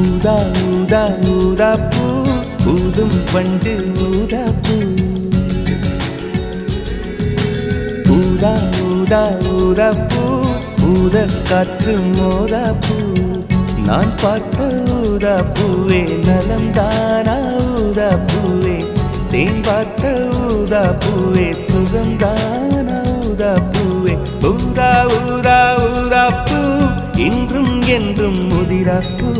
ஊதா ஊதா ஊதா பூ ஊதும் பண்டு ஊதா பூ ஊதா ஊதா ஊதா பூ ஊத காற்று மோதா பூ நான் பார்த்த ஊதா பூவே நலம் தானா ஊதா பூவே தேன் பார்த்த ஊதா பூவே சுகம் தானா ஊதா பூவே ஊதா ஊதா ஊதா பூ என்றும் முதிரப்பூ